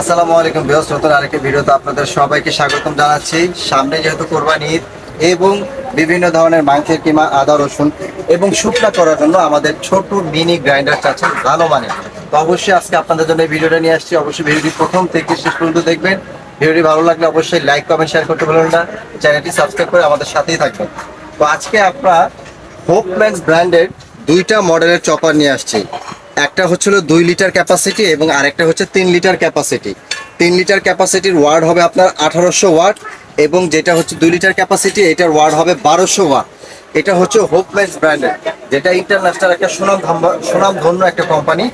আসসালামু আলাইকুম বৃহস্পতি নতুন আরেকটি ভিডিওতে আপনাদের সবাইকে স্বাগতম জানাচ্ছি। সামনে যেহেতু কোরবানি ঈদ এবং বিভিন্ন ধরনের মাংসের কিমা, আদা, রসুন এবং শুকনা করার জন্য আমাদের ছোট মিনি গ্রাইন্ডার চাচ্ছেন ভালো মানের। তো অবশ্যই আজকে আপনাদের জন্য এই ভিডিওটা নিয়ে আসছি। অবশ্যই ভিডিওটি প্রথম থেকে শেষ পর্যন্ত দেখবেন। ভিডিওটি ভালো লাগলে অবশ্যই লাইক, কমেন্ট শেয়ার করতে ভুলবেন না। চ্যানেলটি সাবস্ক্রাইব করে আমাদের সাথেই থাকবেন। তো আজকে আপনারা হোপম্যাক্স ব্র্যান্ডের দুইটা মডেলের চপার নিয়ে আসছি। একটা হচ্ছিল দুই লিটার ক্যাপাসিটি এবং আরেকটা হচ্ছে তিন লিটার ক্যাপাসিটি তিন লিটার ক্যাপাসিটির ওয়ার্ড হবে আপনার আঠারোশো ওয়াট এবং যেটা হচ্ছে দুই লিটার ক্যাপাসিটি এটার ওয়ার্ড হবে বারোশো ওয়াট এটা হচ্ছে হোপম্যাক্স ব্র্যান্ডের যেটা ইন্টারন্যাশনাল একটা সুনাম সুনাম ধন্য একটা কোম্পানি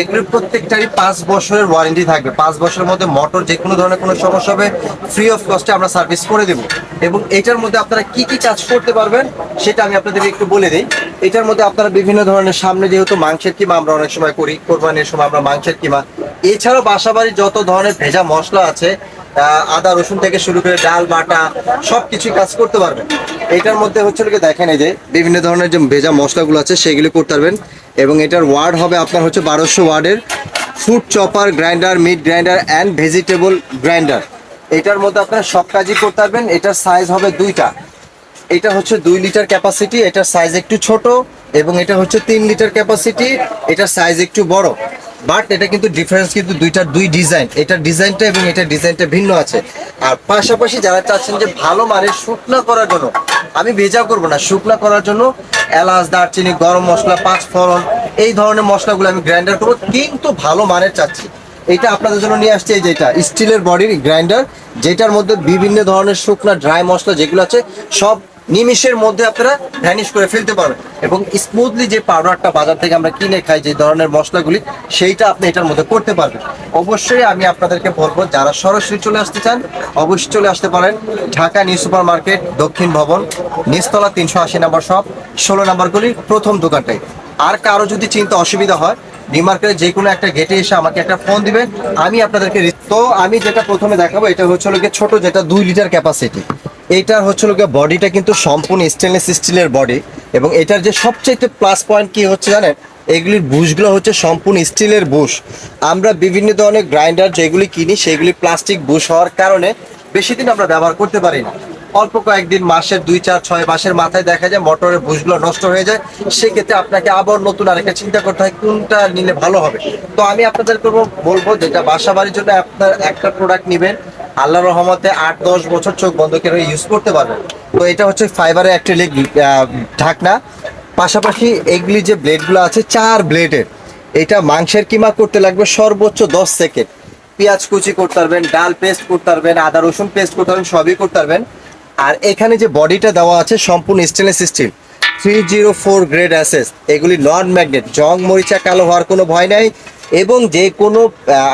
এগুলোর প্রত্যেকটারই পাঁচ বছরের ওয়ারেন্টি থাকবে। পাঁচ বছরের মধ্যে মোটর যে কোনো ধরনের কোনো সমস্যা হবে ফ্রি অফ কস্টে আমরা সার্ভিস করে দেবো। এবং এটার মধ্যে আপনারা কি কি কাজ করতে পারবেন, সেটা আমি আপনাদেরকে একটু বলে দিই। এটার মধ্যে আপনারা বিভিন্ন ধরনের সামনে যেহেতু মাংসের কিমা আমরা অনেক সময় করি, কোরবানির সময় আমরা মাংসের কিমা। এছাড়াও বাসাবাড়ির যত ধরনের ভেজা মশলা আছে আদা, রসুন থেকে শুরু করে ডাল, বাটা সব কিছুই কাজ করতে পারবেন। এটার মধ্যে হচ্ছে কি, দেখেন এই যে বিভিন্ন ধরনের যে ভেজা মশলাগুলো আছে, সেগুলি করতে পারবেন। এবং এটার ওয়ার্ড হবে আপনার হচ্ছে বারোশো ওয়ার্ডের food chopper, grinder, meat grinder and vegetable grinder এটার মধ্যে আপনারা সব কাজই করতে পারবেন। এটার সাইজ হবে দুইটা। এটা হচ্ছে দুই লিটার ক্যাপাসিটি এটার সাইজ একটু ছোট এবং এটা হচ্ছে তিন লিটার ক্যাপাসিটি এটার সাইজ একটু বড়। বাট এটা কিন্তু ডিফারেন্স কিন্তু দুইটার দুই ডিজাইন এটার ডিজাইনটা এবং এটার ডিজাইনটা ভিন্ন আছে। আর পাশাপাশি যারা চাচ্ছেন যে ভালো মানের শুকনা করার জন্য, আমি ভেজা করব না, শুকনা করার জন্য এলাচ, দারচিনি, গরম মশলা, পাঁচ ফোড়ন, এই ধরনের মশলাগুলো আমি গ্রাইন্ডার করব। কিন্তু ভালো মানের চাচ্ছি। এটা আপনাদের জন্য নিয়ে আসছে এই যেটা স্টিলের বডির গ্রাইন্ডার যেটার মধ্যে বিভিন্ন ধরনের শুকনা ড্রাই মশলা যেগুলো আছে, সব নিমিষের মধ্যে আপনারা ভ্যানিশ করে ফেলতে পারবেন। এবং স্মুথলি যে পাউডারটা বাজার থেকে আমরা কিনে খাই, যে ধরনের মশলাগুলি, সেইটা আপনি এটার মধ্যে করতে পারবেন। অবশ্যই আমি আপনাদেরকে বলব, যারা সরাসরি চলে আসতে চান, অবশ্যই চলে আসতে পারেন ঢাকা নিউ সুপার মার্কেট দক্ষিণ ভবন, নিচতলা তিনশো আশি নাম্বার শপ ষোলো নাম্বারগুলির প্রথম দোকানটাই। আর কারও যদি চিন্তা অসুবিধা হয় নিউ মার্কেটে যে কোনো একটা গেটে এসে আমাকে একটা ফোন দিবেন, আমি আপনাদেরকে তো আমি যেটা প্রথমে দেখাবো, এটা হচ্ছে ছোট যেটা দুই লিটার ক্যাপাসিটি এইটার হচ্ছে লোকে বডিটা কিন্তু সম্পূর্ণ স্টেনলেস স্টিলের বডি এবং এটার যে সবচাইতে প্লাস পয়েন্ট কি হচ্ছে জানেন? এগুলির বুশগুলো হচ্ছে সম্পূর্ণ স্টিলের বুশ। আমরা বিভিন্ন ধরনের গ্রাইন্ডার যেগুলি কিনি, সেগুলি প্লাস্টিক বুশ হওয়ার কারণে বেশি দিন আমরা ব্যবহার করতে পারি না। অল্প কয়েকদিন, মাসের দুই, চার, ছয় মাসের মাথায় দেখা যায় মোটরের বুশগুলো নষ্ট হয়ে যায়। সেক্ষেত্রে আপনাকে আবার নতুন আরেকটা চিন্তা করতে হয়, কোনটা নিলে ভালো হবে? তো আমি আপনাদের বলব, যেটা বাসা বাড়ির জন্য আপনার একটা প্রোডাক্ট নেবেন আল্লাহ রহমতে আট, দশ বছর চোখ বন্ধ করে ইউজ করতে পারবেন তো এটা হচ্ছে ফাইবারের অ্যাক্রিলিক ঢাকনা। পাশাপাশি এগুলি যে ব্লেডগুলো আছে, চার ব্লেডের এটা মাংসের কিমা করতে লাগবে সর্বোচ্চ দশ সেকেন্ড পেঁয়াজ কুচি করতে পারবেন, ডাল পেস্ট করতে পারবেন, আদা রসুন পেস্ট করতে পারবেন, সবই করতে পারবেন। আর এখানে যে বডিটা দেওয়া আছে, সম্পূর্ণ stainless steel three zero four grade assess. এগুলি নন ম্যাগনেট জং, মরিচা, কালো হওয়ার কোনো ভয় নাই এবং যে কোনো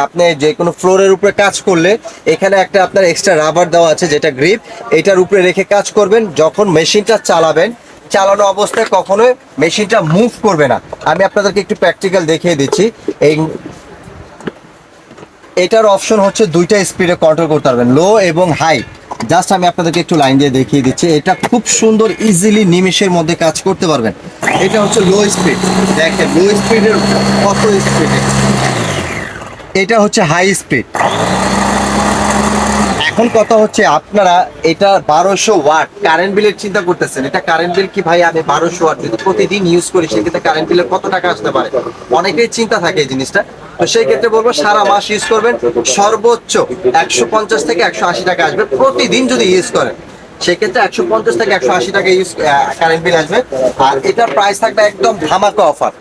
আপনি যে কোনো ফ্লোরের উপরে কাজ করলে এখানে একটা আপনার এক্সট্রা রাবার দেওয়া আছে যেটা গ্রিপ এটার উপরে রেখে কাজ করবেন যখন মেশিনটা চালাবেন। চালানো অবস্থায় কখনোই মেশিনটা মুভ করবে না। আমি আপনাদেরকে একটু প্র্যাকটিক্যাল দেখিয়ে দিচ্ছি। এই এটার অপশন হচ্ছে দুইটা স্পিডে কন্ট্রোল করতে পারবেন লো এবং হাই জাস্ট আমি আপনাদেরকে একটু লাইন দিয়ে দেখিয়ে দিচ্ছি। এটা খুব সুন্দর ইজিলি নিমেষের মধ্যে কাজ করতে পারবেন। এটা হচ্ছে লো স্পিড দেখেন লো স্পিডের কত স্পিডে এটা হচ্ছে হাই স্পিড এখন কথা হচ্ছে আপনারা এটা বারোশো ওয়াট কারেন্ট বিলের চিন্তা করতেছেন। এটা কারেন্ট বিল কি ভাই? আমি বারোশো ওয়াট যদি প্রতিদিন ইউজ করি, সেক্ষেত্রে কারেন্ট বিলের কত টাকা আসতে পারে? অনেকেই চিন্তা থাকে এই জিনিসটা। তো সেই ক্ষেত্রে বলব, সারা মাস ইউজ করবেন, সর্বোচ্চ একশো পঞ্চাশ থেকে একশো আশি টাকা আসবে প্রতিদিন যদি ইউজ করেন। সেক্ষেত্রে একশো পঞ্চাশ থেকে একশো আশি টাকা ইউজ কারেন্ট বিল আসবে। আর এটার প্রাইস থাকবে একদম ধামাকা অফার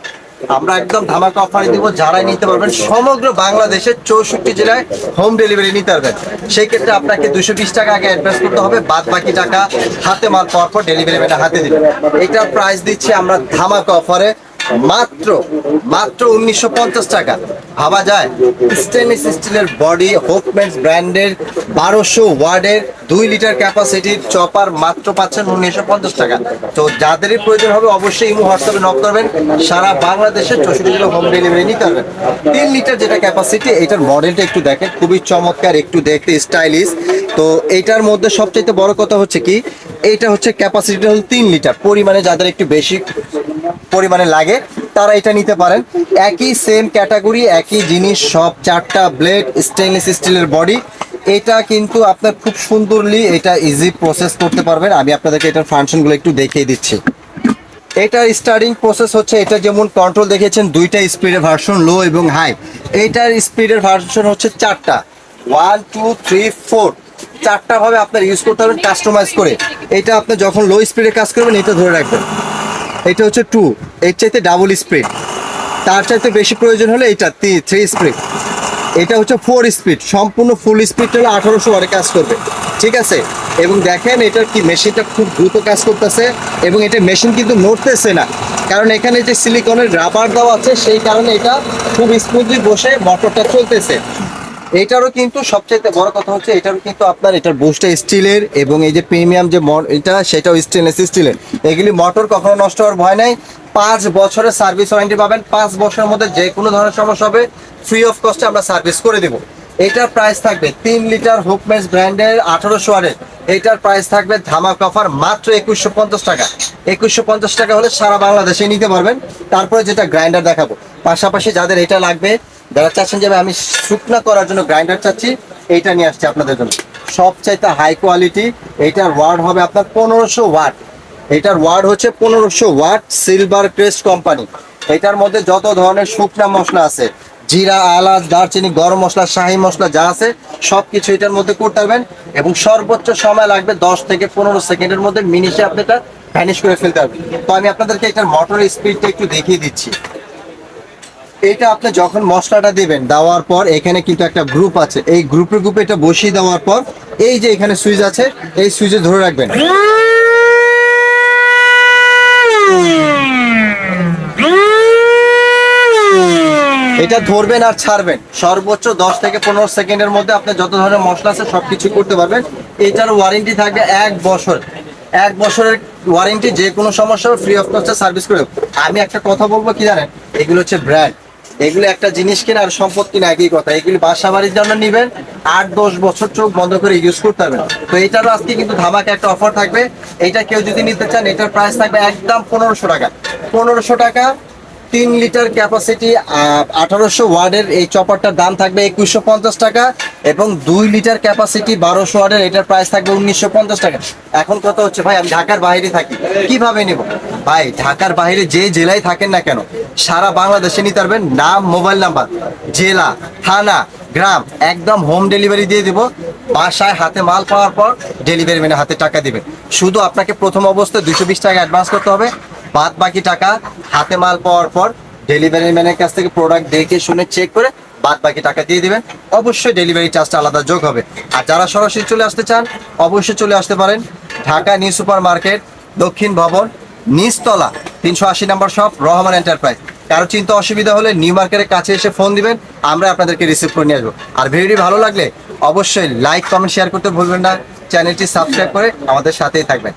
আমরা একদম ধামাকা অফারে দিব। যারাই নিতে পারবেন, সমগ্র বাংলাদেশের চৌষট্টি জেলায় হোম ডেলিভারি নিতে পারবেন। সেই ক্ষেত্রে আপনাকে দুশো বিশ টাকা আগে অ্যাডভান্স করতে হবে। বাদ বাকি টাকা হাতে মাল পাওয়ার পর ডেলিভারি ম্যানের হাতে দিবেন এটার প্রাইস দিচ্ছি আমরা ধামাকা অফারে মাত্র মাত্র উনিশশো পঞ্চাশ টাকা। ভাবা যায় স্টেনলেস স্টিলের বডি হোপমেন্টস ব্র্যান্ডের বারোশো ওয়ার্ডের দুই লিটার ক্যাপাসিটির চপার মাত্র পাচ্ছেন উনিশশো পঞ্চাশ টাকা। তো যাদেরই প্রয়োজন হবে অবশ্যই ইমো হোয়াটসঅ্যাপে নক করবেন। সারা বাংলাদেশের চৌষট্টি জেলা হোম ডেলিভারি নিতে পারবেন তিন লিটার যেটা ক্যাপাসিটি এটার মডেলটা একটু দেখেন। খুবই চমৎকার, একটু দেখতে স্টাইলিশ তো এটার মধ্যে সবচেয়ে বড় কথা হচ্ছে কি, এটা হচ্ছে ক্যাপাসিটিটা হল তিন লিটার। পরিমাণে যাদের একটু বেশি পরিমাণে লাগে, তারা এটা নিতে পারেন। একই সেম ক্যাটাগরি একই জিনিস, সব চারটা ব্লেড স্টেনলেস স্টিলের বডি এটা কিন্তু আপনার খুব সুন্দরলি এটা ইজি প্রসেস করতে পারবেন। আমি আপনাদেরকে এটার ফাংশনগুলো একটু দেখিয়ে দিচ্ছি। এটার স্টার্টিং প্রসেস হচ্ছে, এটা যেমন কন্ট্রোল দেখিয়েছেন, দুইটা স্পিডের ভার্সন লো এবং হাই এটার স্পিডের ভার্সন হচ্ছে চারটা। ওয়ান টু থ্রি ফোর চারটা ভাবে আপনার ইউজ করতে পারবেন কাস্টমাইজ করে। এটা আপনি যখন লো স্পিডে কাজ করবেন, এটা ধরে রাখবেন। এটা হচ্ছে টু এর চাইতে ডাবল স্পিড তার চাইতে বেশি প্রয়োজন হলে এটা থ্রি স্পিড এটা হচ্ছে ফোর স্পিড সম্পূর্ণ ফুল স্পিড হলে আঠারোশো ওয়ারে কাজ করবে। ঠিক আছে? এবং দেখেন এটার কি মেশিনটা খুব দ্রুত কাজ করতেছে এবং এটা মেশিন কিন্তু নড়তেছে না। কারণ এখানে যে সিলিকনের রাবার দেওয়া আছে, সেই কারণে এটা খুব স্মুথলি বসে মোটরটা চলতেছে। এটারও কিন্তু সবচেয়ে বড় কথা হচ্ছে, এটারও কিন্তু আপনার এটার বুস্টটা স্টিলের এবং এই যে প্রিমিয়াম যে এটা, সেটাও স্টেনলেস স্টিলের এগুলি মোটর কখনো নষ্ট হওয়ার ভয় নাই। পাঁচ বছরের সার্ভিস ওয়ারেন্টি পাবেন। পাঁচ বছরের মধ্যে যে কোনো ধরনের সমস্যা হবে ফ্রি অফ কস্টে আমরা সার্ভিস করে দেবো। এটার প্রাইস থাকবে তিন লিটার হুকমেস ব্র্যান্ডের আঠারোশো ওয়ারের এটার প্রাইস থাকবে ধামাক অফার মাত্র একুশশো পঞ্চাশ টাকা। একুশশো পঞ্চাশ টাকা হলে সারা বাংলাদেশে নিতে পারবেন। তারপরে যেটা গ্রাইন্ডার দেখাবো। পাশাপাশি যাদের এটা লাগবে যারা চাচ্ছেন যে আমি শুকনা করার জন্য গ্রাইন্ডার চাচ্ছি, এইটা নিয়ে আসছি আপনাদের জন্য। সবচাইতে হাই কোয়ালিটি এটার ওয়ার্ড হবে আপনার পনেরোশো ওয়াট এটার ওয়ার্ড হচ্ছে পনেরোশো ওয়াট সিলভার ক্রেস্ট কোম্পানি এটার মধ্যে যত ধরনের শুকনা মশলা আছে, জিরা, এলাচ, দারচিনি, গরম মশলা, শাহি মশলা যা আছে সব কিছু এটার মধ্যে করতে পারবেন। এবং সর্বোচ্চ সময় লাগবে দশ থেকে পনেরো সেকেন্ডের মধ্যে মিনিটে আপনি এটা ভ্যানিশ করে ফেলতে পারবেন। তো আমি আপনাদেরকে এটার মোটরের স্পিডটা একটু দেখিয়ে দিচ্ছি। এটা আপনি যখন মশলাটা দিবেন, দেওয়ার পর এখানে কিন্তু একটা গ্রুপ আছে। এই গ্রুপের গ্রুপে এটা বসিয়ে দেওয়ার পর এই যে এখানে সুইচ আছে, এই সুইচে ধরে রাখবেন। এটা ধরবেন আর ছাড়বেন। সর্বোচ্চ দশ থেকে পনেরো সেকেন্ডের মধ্যে আপনি যত ধরনের মশলা আছে সবকিছু করতে পারবেন। এটার ওয়ারেন্টি থাকবে এক বছর। এক বছরের ওয়ারেন্টি যে কোনো সমস্যা ফ্রি অফ কস্টে সার্ভিস করে আমি একটা কথা বলব কি জানেন? এগুলো হচ্ছে ব্র্যান্ড এগুলো একটা জিনিস কিনা আর সম্পদ কিনা একই কথা। এগুলি বাসা বাড়ির জন্য নিবেন, আট দশ বছর চোখ বন্ধ করে ইউজ করতে পারবেন তো এটারও আজকে কিন্তু ধামাকে একটা অফার থাকবে। এটা কেউ যদি নিতে চান, এটার প্রাইস থাকবে একদম পনেরোশো টাকা। পনেরোশো টাকা, তিন লিটার ক্যাপাসিটি আঠারোশো ওয়ার্ডের এই চপারটার দাম থাকবে একুশশো পঞ্চাশ টাকা এবং দুই লিটার ক্যাপাসিটি বারোশো ওয়ার্ডের এটার প্রাইস থাকবে উনিশশো পঞ্চাশ টাকা। এখন কত হচ্ছে, ভাই, আমি ঢাকার বাইরে থাকি, কীভাবে নেব? ভাই, ঢাকার বাইরে যে জেলায় থাকেন না কেন, সারা বাংলাদেশে নিতে পারবেন নাম, মোবাইল নাম্বার, জেলা, থানা, গ্রাম, একদম হোম ডেলিভারি দিয়ে দিব। বাসায় হাতে মাল পাওয়ার পর ডেলিভারি ম্যানের হাতে টাকা দিবেন শুধু আপনাকে প্রথম অবস্থায় দুশো বিশ টাকা অ্যাডভান্স করতে হবে। বাদ বাকি টাকা হাতে মাল পাওয়ার পর ডেলিভারি ম্যানের কাছ থেকে প্রোডাক্ট দেখে শুনে চেক করে বাদ বাকি টাকা দিয়ে দিবেন। অবশ্যই ডেলিভারি চার্জটা আলাদা যোগ হবে। আর যারা সরাসরি চলে আসতে চান, অবশ্যই চলে আসতে পারেন। ঢাকা নিউ সুপার মার্কেট দক্ষিণ ভবন নিচতলা, তিনশো আশি নম্বর শপ রহমান এন্টারপ্রাইজ কারও চিন্তা অসুবিধা হলে নিউ মার্কেটের কাছে এসে ফোন দিবেন, আমরা আপনাদেরকে রিসিভ করে নিয়ে আসব। আর ভিডিওটি ভালো লাগলে অবশ্যই লাইক কমেন্ট শেয়ার করতে ভুলবেন না। চ্যানেলটি সাবস্ক্রাইব করে আমাদের সাথেই থাকবেন।